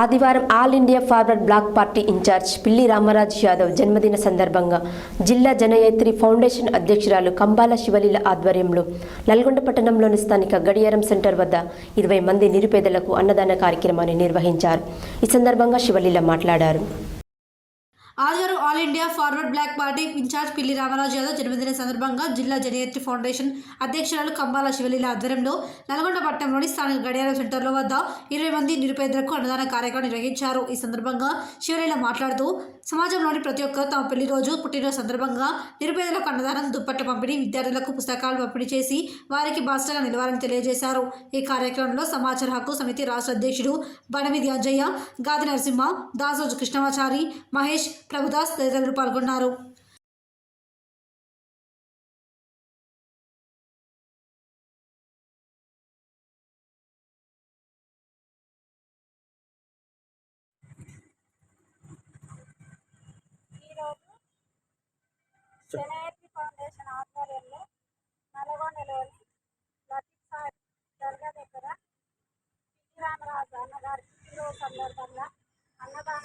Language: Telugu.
ఆదివారం All India Forward Bloc party in charge Pilli Ramaraj Yadav జన్మదిన సందర్భంగా జిల్లా జనయత్రి ఫౌండేషన్ అధ్యక్షురాలు కంబాల శివలీల ఆధ్వర్యంలో నల్గొండ పట్టణంలోని స్థానిక గడియారం సెంటర్ వద్ద ఇరవై మంది నిరుపేదలకు అన్నదాన కార్యక్రమాన్ని నిర్వహించారు. ఈ సందర్భంగా శివలీల మాట్లాడారు. ఆదివారం all India forward black party incharge Pilli Ramaraju Yadav జన్మదిన సందర్భంగా జిల్లా జనయత్రి ఫౌండేషన్ అధ్యక్షురాలు కంబాల శివలీల ఆధ్వర్యంలో నల్గొండ పట్టణంలోని స్థానిక గడియారం సెంటర్లో వద్ద ఇరవై మంది నిరుపేదలకు అన్నదాన కార్యక్రమం నిర్వహించారు. ఈ సందర్భంగా శివలీల మాట్లాడుతూ సమాజంలోని ప్రతి ఒక్కరు తమ పెళ్ళి రోజు పుట్టినరోజు సందర్భంగా నిరుపేదలకు అన్నదానం దుప్పట్ల పంపిణీ విద్యార్థులకు పుస్తకాలు పంపిణీ చేసి వారికి బాస్టర్గా నిలవాలని తెలియజేశారు. ఈ కార్యక్రమంలో సమాచార హక్కు సమితి రాష్ట్ర అధ్యక్షుడు బణమిది అంజయ్య గాది నరసింహ దాసోజు కృష్ణమాచారి మహేష్ ప్రభుదాస్ తదితరులు పాల్గొన్నారు. ఈరోజు జనయత్రి ఫౌండేషన్ ఆధ్వర్యంలో నల్గొండలోని లతీఫ్ సాహెబ్ దర్గా దగ్గర రామరాజు అన్నగారి పుట్టినరోజు సందర్భంగా అన్నదానం